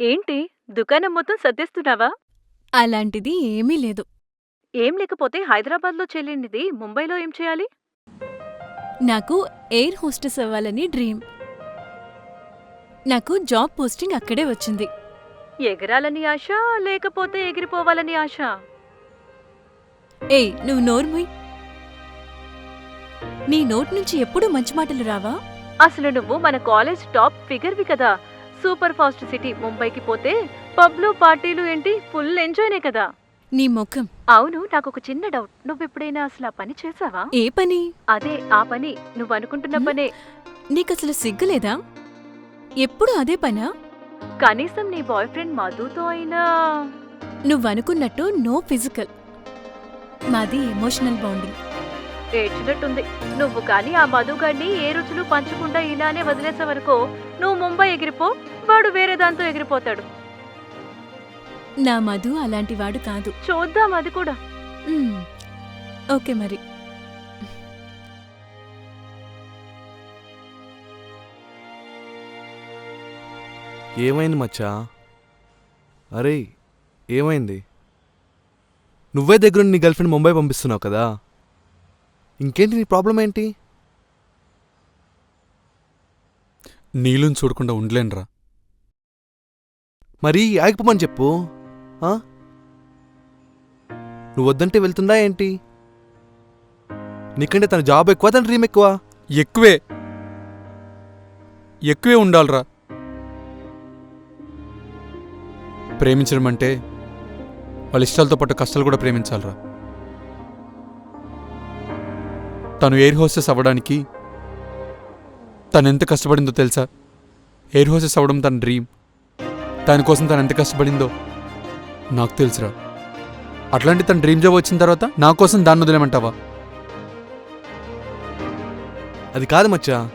ఏంటి దుకాణం మొత్తం సర్దేస్తున్నావా? అలాంటిది ఏమీ లేదు. ఏం లేకపోతే హైదరాబాద్లో చెల్లిండిది ముంబైలో ఏం చేయాలి? నాకు ఎయిర్ హోస్టెస్ అవ్వాలని డ్రీమ్. నాకు జాబ్ పోస్టింగ్ అక్కడే వచ్చింది. ఎగరాలని ఆశ లేకపోతే ఎగిరిపోవాలని ఆశ? ఏయ్ నువ్వు నోర్ముయ్ నీ నోట్ నుంచి ఎప్పుడూ మంచి మాటలు రావా? అసలు నువ్వు మన కాలేజ్ టాప్ ఫిగర్వి కదా. సూపర్ ఫాస్ట్ సిటీ ముంబైకి పోతే పబ్లు పార్టీలు ఏంటి ఫుల్ ఎంజాయ్నే కదా. నీ ముఖం. అవును నాకు ఒక చిన్న డౌట్. నువ్వు ఎప్పుడైనా అసలు ఆ పని చేసావా? ఏ పని? అదే ఆ పని. నువ్వు అనుకుంటున్న? పనే. నీకసలు సిగ్గులేదా? ఎప్పుడు అదే పనా? కనీసం నీ బాయ్ ఫ్రెండ్ మధుతో అయినా. నువ్వనుకున్నట్టు నో ఫిజికల్. మాది ఎమోషనల్ బాండింగ్. ఏడ్చినట్టుంది. నువ్వు కానీ ఆ మధుగాడిని ఏ రుచులు పంచకుండా ఇలానే వదిలేసే వరకు నువ్వు ముంబై ఎగిరిపో వాడు వేరే దాంతో ఎగిరిపోతాడు. నా మధు అలాంటివాడు కాదు. చూద్దాం అది కూడా. మ్మ్. ఓకే మరి. ఏమైంది మచ్చా? అరే ఏమైంది? నువ్వే దగ్గరుండి నీ గర్ల్ఫ్రెండ్ ముంబై పంపిస్తున్నావు కదా? ఇంకేంటి నీ ప్రాబ్లం ఏంటి? నీళ్ళని చూడకుండా ఉండలేనురా. మరీ ఆగిపోమని చెప్పు ఆ? నువ్వు వద్దంటే వెళ్తుందా ఏంటి? నీకంటే తన జాబ్ ఎక్కువ తన డ్రీమ్ ఎక్కువ? ఎక్కువే. ఎక్కువే ఉండాలిరా. ప్రేమించడం అంటే వాళ్ళ ఇష్టాలతో పాటు కష్టాలు కూడా ప్రేమించాలిరా. తను ఎయిర్ హోస్టెస్ అవ్వడానికి తను ఎంత కష్టపడిందో తెలుసా? ఎయిర్ హోస్టెస్ అవ్వడం తన డ్రీమ్. దానికోసం తను ఎంత కష్టపడిందో నాకు తెలుసురా. అట్లాంటి తన డ్రీమ్ జాబ్ వచ్చిన తర్వాత నా కోసం దాన్ని వదిలేమంటావా? అది కాదు మచ్చా.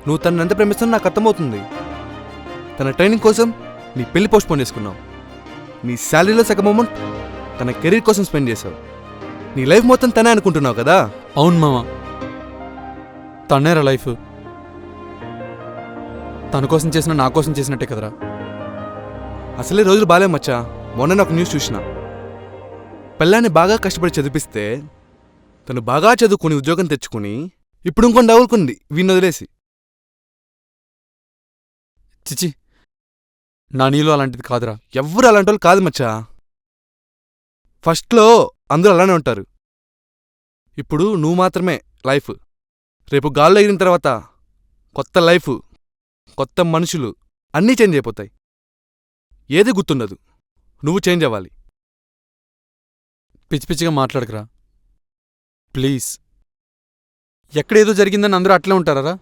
నువ్వు తనని ఎంత ప్రేమిస్తున్నా నాకు అర్థమవుతుంది. తన ట్రైనింగ్ కోసం నీ పెళ్ళి పోస్ట్పోన్ చేసుకున్నావు. నీ శాలరీలో సగం అమౌంట్ తన కెరీర్ కోసం స్పెండ్ చేశావు. నీ లైఫ్ మొత్తం తనే అనుకుంటున్నావు కదా? అవును మామ. తన్నేరా లైఫ్. తన కోసం చేసిన నా కోసం చేసినట్టే కదరా. అసలే రోజులు బాలే మచ్చా. మొన్న ఒక న్యూస్ చూసిన. పిల్లాన్ని బాగా కష్టపడి చదివిస్తే తను బాగా చదువుకుని ఉద్యోగం తెచ్చుకుని ఇప్పుడు ఇంకొని డౌలుకుంది వీణ్ణి వదిలేసి. చిచి నా నీలో అలాంటిది కాదురా. ఎవ్వరు అలాంటి వాళ్ళు కాదు మచ్చా. ఫస్ట్లో అందరూ అలానే ఉంటారు. ఇప్పుడు నువ్వు మాత్రమే లైఫ్. రేపు గాల్లో ఎగిరిన తర్వాత కొత్త లైఫ్ కొత్త మనుషులు అన్నీ చేంజ్ అయిపోతాయి. ఏది గుర్తుండదు. నువ్వు చేంజ్ అవ్వాలి. పిచ్చి పిచ్చిగా మాట్లాడకరా. ప్లీజ్. ఎక్కడేదో జరిగిందని అందరూ అట్లే ఉంటారా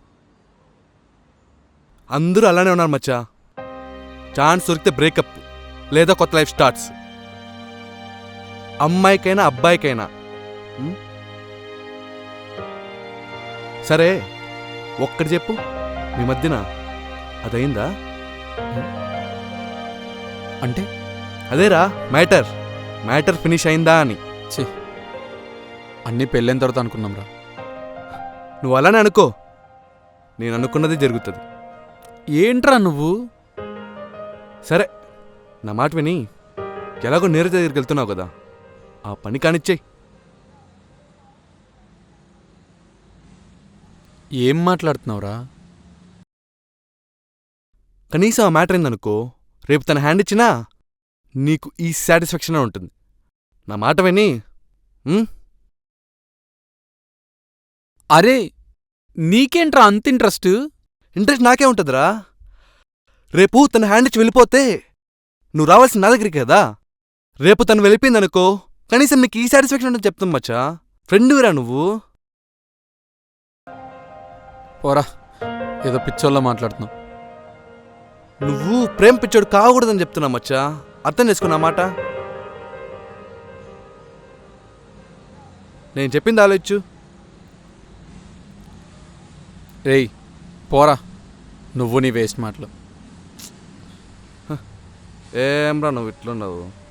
అందరూ అలానే ఉన్నారు మచ్చా. ఛాన్స్ దొరికితే బ్రేకప్ లేదా కొత్త లైఫ్ స్టార్ట్స్. అమ్మాయికైనా అబ్బాయికైనా? సరే ఒక్కటి చెప్పు. మీ మధ్యన అదయిందా? అంటే? అదేరా మ్యాటర్. మ్యాటర్ ఫినిష్ అయిందా అని. ఛీ. అన్నీ పెళ్ళైన తర్వాత అనుకున్నాంరా నువ్వు అలానే అనుకో. నేను అనుకున్నది జరుగుతుంది. ఏంట్రా నువ్వు? సరే నా మాట విని ఎలాగో నీరజ దగ్గరికి వెళ్తున్నావు కదా. ఆ పని కానిచ్చేయి. ఏం మాట్లాడుతున్నావురా? కనీసం ఆ మ్యాటర్ ఏందనుకో రేపు తన హ్యాండ్ ఇచ్చినా నీకు ఈ సాటిస్ఫాక్షనే ఉంటుంది. నా మాట విని అరే నీకేంట్రా అంత ఇంట్రెస్ట్? ఇంట్రెస్ట్ నాకే ఉంటుందిరా. రేపు తన హ్యాండ్ ఇచ్చి వెళ్ళిపోతే నువ్వు రావాల్సిన నా దగ్గరికి కదా? రేపు తను వెళ్ళిపోయిందనుకో కనీసం నీకు ఈ సాటిస్ఫాక్షన్ ఉంటుంది చెప్తాం మచ్చా ఫ్రెండ్విరా నువ్వు. పోరా. ఏదో పిచ్చోళ్ళ మాట్లాడుతున్నావు నువ్వు ప్రేమ పిచ్చోడు కాకూడదని చెప్తున్నా మచ్చా అర్థం చేసుకున్నా మాట? నేను చెప్పింది ఆలోచించు. రేయ్ పోరా. నువ్వు నీ వేస్ట్ మాటలు. ఏమ్రా నువ్వు ఇట్లున్నావు?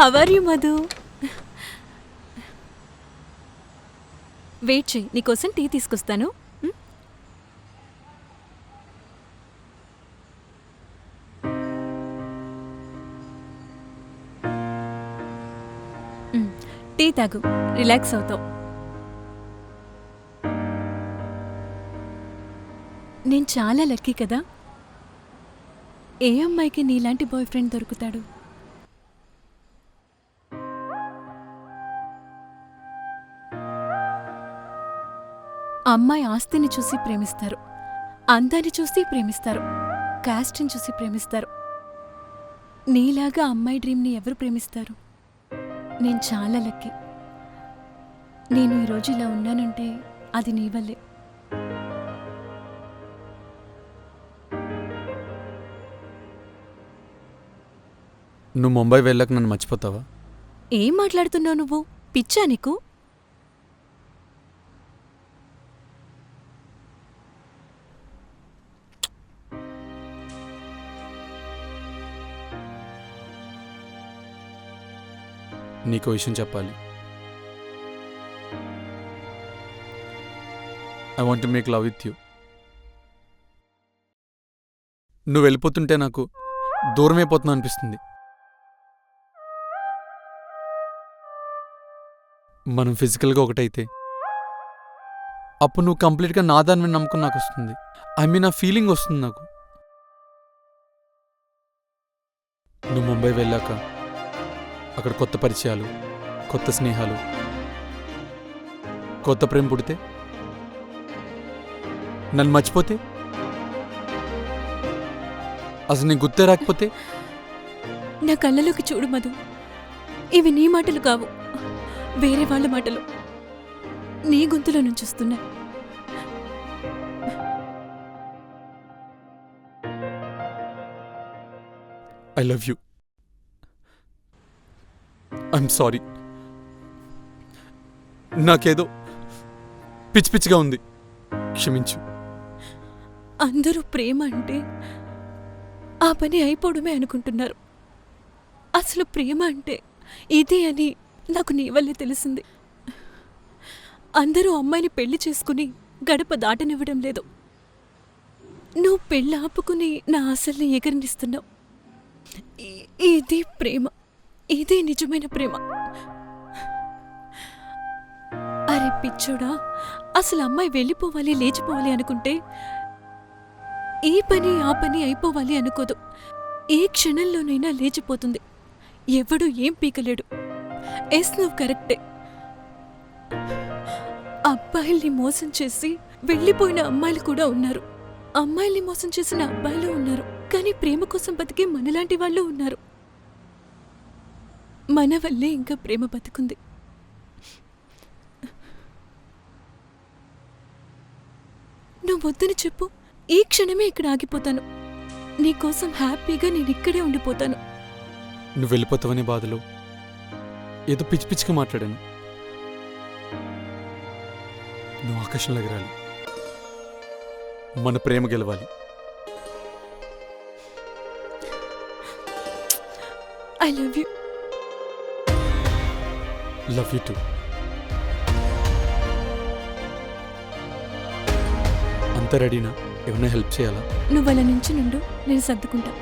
How are you Madhu wait చేయి నీకోసం టీ తీసుకొస్తాను. టీ తాగు. రిలాక్స్ అవుతావు. నేను చాలా లక్కీ కదా. ఏ అమ్మాయికి నీలాంటి బాయ్ ఫ్రెండ్ దొరుకుతాడు? అమ్మాయి ఆస్తిని చూసి ప్రేమిస్తారు. అందాన్ని చూసి ప్రేమిస్తారు. కాస్ట్ని చూసి ప్రేమిస్తారు. నీలాగా అమ్మాయి డ్రీమ్ని ఎవరు ప్రేమిస్తారు? నేను చాలా లక్కీ. నేను ఈరోజు ఇలా ఉన్నానంటే అది నీ వల్లే. నువ్వు ముంబై వెళ్ళాక నన్ను మర్చిపోతావా? ఏం మాట్లాడుతున్నావు నువ్వు? పిచ్చా నీకు? నీకు విషయం చెప్పాలి. I want make love with you నువ్వు వెళ్ళిపోతుంటే నాకు దూరం అయిపోతున్నా అనిపిస్తుంది. మనం ఫిజికల్గా ఒకటైతే అప్పుడు నువ్వు కంప్లీట్గా నా దాని మీద నమ్మకం నాకు వస్తుంది. ఐ మీన్ ఆ ఫీలింగ్ వస్తుంది నాకు. నువ్వు ముంబై వెళ్ళాక అక్కడ కొత్త పరిచయాలు కొత్త స్నేహాలు కొత్త ప్రేమ పుడితే? నన్ను మర్చిపోతే? అసలు నీకు గుర్తే రాకపోతే? నా కళ్ళలోకి చూడు మధు. ఇవి నీ మాటలు కావు. వేరే వాళ్ళ మాటలు. నీ గొంతులో నుంచి వస్తున్నాయి. I love you. I'm sorry. నాకేదో పిచ్చి పిచ్చిగా ఉంది. క్షమించు. అందరూ ప్రేమ అంటే ఆ పని అయిపోవడమే అనుకుంటున్నారు. అసలు ప్రేమ అంటే ఇదే అని నాకు నీ వల్లే తెలిసింది. అందరూ అమ్మాయిని పెళ్ళి చేసుకుని గడప దాటనివ్వడం లేదు. నువ్వు పెళ్ళి ఆపుకుని నా ఆశల్ని ఎగరనిస్తున్నావు. ఇది ప్రేమ. ఇదే నిజమైన ప్రేమ. అరే పిచ్చోడా అసలు అమ్మాయి వెళ్ళిపోవాలి లేచిపోవాలి అనుకుంటే ఈ పని ఆ పని అయిపోవాలి అనుకోదు. ఏ క్షణంలోనైనా లేచిపోతుంది. ఎవడు ఏం పీకలేడు. ఎస్ నువ్వు కరెక్టే. అబ్బాయిల్ని మోసం చేసి వెళ్ళిపోయిన అమ్మాయిలు కూడా ఉన్నారు. అమ్మాయిల్ని మోసం చేసిన అబ్బాయిలు ఉన్నారు. కానీ ప్రేమ కోసం బతికే మనలాంటి వాళ్ళు ఉన్నారు. మన వల్లే ఇంకా ప్రేమ బతుకుంది. నువ్వు వద్దని చెప్పు. ఈ క్షణమే ఇక్కడ ఆగిపోతాను. నీకోసం హ్యాపీగా నేను ఇక్కడే ఉండిపోతాను. నువ్వు వెళ్ళిపోతావనే బాధలో ఏదో పిచ్చి పిచ్చిగా మాట్లాడాను. నువ్వు ఆకాశంలో ఎగరాలి మన ప్రేమ గెలవాలి. I love you love you too. అంత రెడీనా? ఏమైనా హెల్ప్ చేయాలా? నువ్వు అలా నుంచి నుండు నేను సర్దుకుంటా.